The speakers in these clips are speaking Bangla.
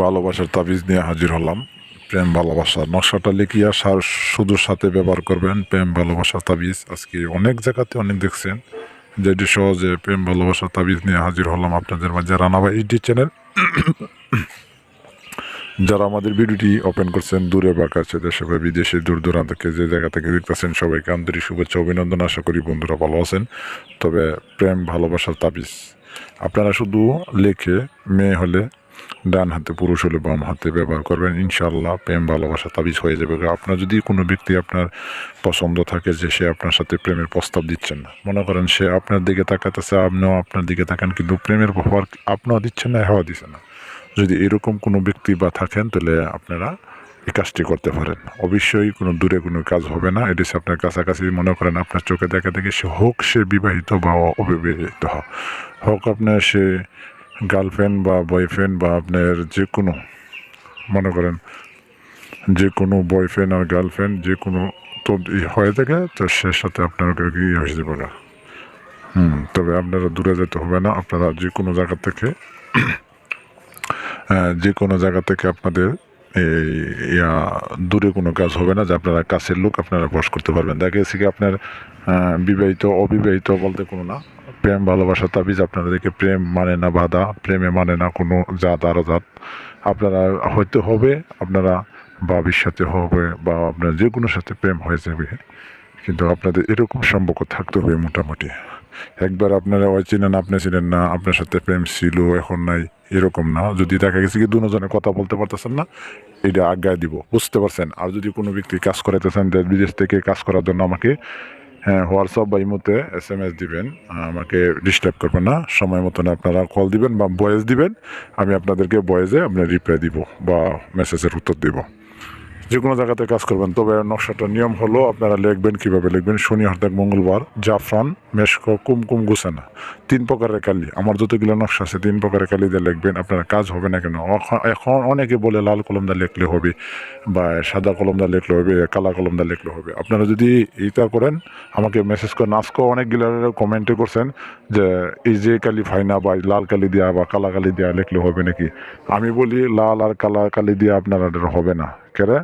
ভালোবাসার তাবিজ নিয়ে হাজির হলাম। প্রেম ভালোবাসার নকশাটা লিখিয়া সার শুধু সাথে ব্যবহার করবেন। প্রেম ভালোবাসার তাবিজ। আজকে অনেক জায়গাতে অনেক দেখছেন। যেটি সহজে প্রেম ভালোবাসার তাবিজ নিয়ে হাজির হলাম আপনাদের মাঝে। রানাবা এইচডি চ্যানেল, যারা আমাদের ভিডিওটি ওপেন করছেন, দূরে বা কাছে, দেশে বা বিদেশে, দূর দূরান্ত থেকে যে জায়গা থেকে দেখতেছেন, সবাইকে আন্তরিক শুভেচ্ছা, অভিনন্দন আশা করি বন্ধুরা ভালো আছেন। তবে প্রেম ভালোবাসার তাবিজ। আপনারা শুধু লেখে, মেয়ে হলে ডান হাতে পুরুষ হলে বাম হাতে ব্যবহার করবেন। ইনশাল্লাহ প্রেম, ভালোবাসা তাবিজ হয়ে যাবে। আপনার যদি কোনো ব্যক্তি আপনার পছন্দ থাকে যে সে আপনার সাথে প্রেমের প্রস্তাব দিচ্ছেন না, মনে করেন সে আপনার দিকে তাকাতেছে আপনিও আপনার দিকে তাকান, কিন্তু প্রেমের ব্যবহার আপনিও দিচ্ছেন না হওয়া দিচ্ছে না। যদি এরকম কোনো ব্যক্তি বা থাকেন, তাহলে আপনারা এই কাজটি করতে পারেন। অবশ্যই কোনো দূরে কোনো কাজ হবে না, এটি সে আপনার কাছাকাছি, মনে করেন আপনার চোখে দেখা দেখে সে হোক সে বিবাহিত বা অবিবাহিত। হোক আপনার সে গার্লফ্রেন্ড বা বয়ফ্রেন্ড বা আপনার যে কোনো, মনে করেন, যে কোনো বয়ফ্রেন্ড আর গার্লফ্রেন্ড যে কোনো তো হয়ে থাকে, তো সে সাথে আপনার ইয়ে হয়ে যাবে হুম, তবে আপনারা দূরে যেতে হবে না। আপনারা যে কোনো জায়গা থেকে যে কোনো জায়গা থেকে আপনাদের এই, ইয়া, দূরে কোনো কাজ হবে না, যে আপনারা কাছের লোক, আপনারা বস করতে পারবেন। দেখা গেছে কি আপনার বিবাহিত, অবিবাহিত বলতে কোনো না। প্রেম, ভালোবাসা, তাবিজ আপনাদেরকে প্রেম মানে না বাধা, প্রেমে মানে না কোনো জাত আরও জাত। আপনারা হয়তো হবে, আপনারা বাবির সাথে হবে বা আপনার যে কোনো সাথে প্রেম হয়ে যাবে। কিন্তু আপনাদের এরকম সম্পর্ক থাকতে হবে মোটামুটি। একবার আপনারা ওই চিনেন, আপনি চিনেন না, আপনার সাথে প্রেম ছিল, এখন নাই, এরকম না। যদি দেখা গেছে কি দুজনে কথা বলতে পারতেছেন না, এটা আজ্ঞা দিব। বুঝতে পারছেন? আর যদি কোনো ব্যক্তি কাজ করাইতেছেন দেশ বিদেশ থেকে কাজ করার জন্য আমাকে হ্যাঁ হোয়াটসঅ্যাপ বা ইমোতে এস এম এস দিবেন। আমাকে ডিস্টার্ব করবেন না। সময় মতন আপনারা কল দিবেন বা ভয়েস দিবেন। আমি আপনাদেরকে ভয়েসে আপনার রিপ্লাই দিব বা মেসেজের উত্তর দিব। যে কোনো জায়গাতে কাজ করবেন। তবে নকশাটার নিয়ম হলো আপনারা লিখবেন কীভাবে? লিখবেন শনি, হরদাক, মঙ্গলবার, জাফরান, মেশক, কুমকুম গুসানা তিন প্রকারের কালি। আমার যতগুলো নকশা আছে, তিন প্রকারের কালি দিয়ে লিখবেন। আপনারা কাজ হবে না কেন? এখন- অনেকে বলে লাল কলম দা লিখলে হবে বা সাদা কলম দা লিখলে হবে, কালা কলম দা লিখলে হবে। আপনারা যদি এইটা করেন, আমাকে মেসেজ করেন। আজকেও অনেকগুলো কমেন্টে করছেন যে, এই যে কালি ফাইনা বা লাল কালি দেওয়া বা কালা কালি দেওয়া লিখলে হবে নাকি? আমি বলি, লাল আর কালা কালি দিয়ে আপনারা এটা হবে না। কেরে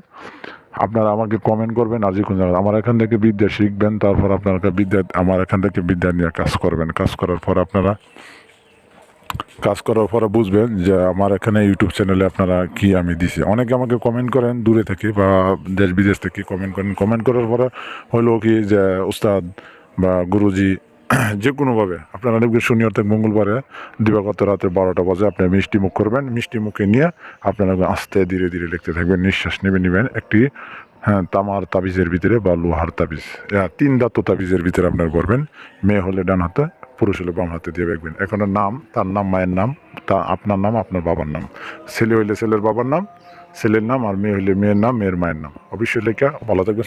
আপনারা আমাকে কমেন্ট করবেন, আর যে কোনো আমার এখান থেকে বিদ্যা শিখবেন, তারপর আপনারা বিদ্যা, আমার এখান থেকে বিদ্যা নিয়ে কাজ করবেন। কাজ করার পর আপনারা, কাজ করার পরে বুঝবেন যে আমার এখানে ইউটিউব চ্যানেলে আপনারা কি আমি দিছি। অনেকে আমাকে কমেন্ট করেন দূরে থেকে বা দেশ বিদেশ থেকে কমেন্ট করেন। কমেন্ট করার পরে হলো কি যে উস্তাদ বা গুরুজি যে কোনোভাবে আপনারা দেখবেন শনিবার থেকে মঙ্গলবারে দিবাগত রাতে বারোটা বাজে আপনি মিষ্টি মুখ করবেন। মিষ্টি মুখে নিয়ে আপনারা আস্তে ধীরে ধীরে লিখতে থাকবেন নিঃশ্বাস নেবে নেবেন। একটি হ্যাঁ তামার তাবিজের ভিতরে বা লোহার তাবিজ। হ্যাঁ, তিন দাঁত তাবিজের ভিতরে আপনার করবেন। মেয়ে হলে ডান হাতে পুরুষ হলে বাম হাতে দিয়ে রাখবেন এখন নাম তার নাম মায়ের নাম তা আপনার নাম আপনার বাবার নাম। ছেলে হইলে ছেলের বাবার নাম ছেলের নাম আর মেয়ে হইলে মেয়ের নাম মেয়ের মায়ের নাম। অবশ্যই লেখা ভালো থাকবেন।